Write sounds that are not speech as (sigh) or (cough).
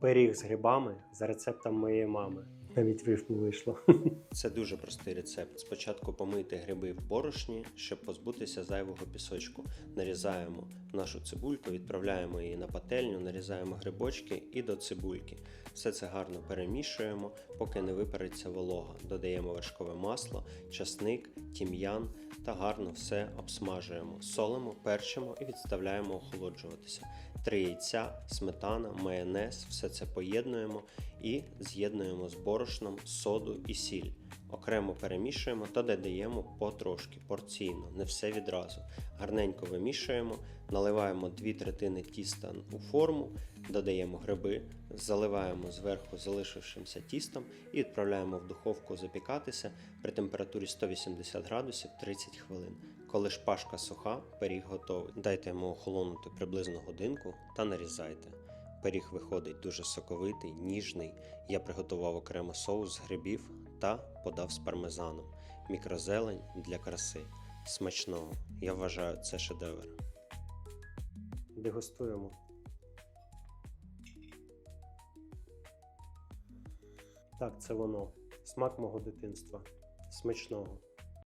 Пиріг з грибами за рецептом моєї мами. Навіть рифму вийшло. (laughs) Це дуже простий рецепт. Спочатку помийте гриби в борошні, щоб позбутися зайвого пісочку. Нарізаємо нашу цибульку, відправляємо її на пательню, нарізаємо грибочки і до цибульки. Все це гарно перемішуємо, поки не випариться волога. Додаємо вершкове масло, часник, тім'ян та гарно все обсмажуємо. Солимо, перчимо і відставляємо охолоджуватися. Три яйця, сметана, майонез, все це поєднуємо і з'єднуємо з борошном, соду і сіль. Окремо перемішуємо та додаємо потрошки, порційно, не все відразу. Гарненько вимішуємо, наливаємо 2 третини тіста у форму, додаємо гриби, заливаємо зверху залишившимся тістом і відправляємо в духовку запікатися при температурі 180 градусів 30 хвилин. Коли шпажка суха, пиріг готовий. Дайте йому охолонути приблизно годинку та нарізайте. Пиріг виходить дуже соковитий, ніжний. Я приготував окремо соус з грибів та подав з пармезаном. Мікрозелень для краси. Смачного. Я вважаю, це шедевр. Дегустуємо. Так, це воно. Смак мого дитинства. Смачного.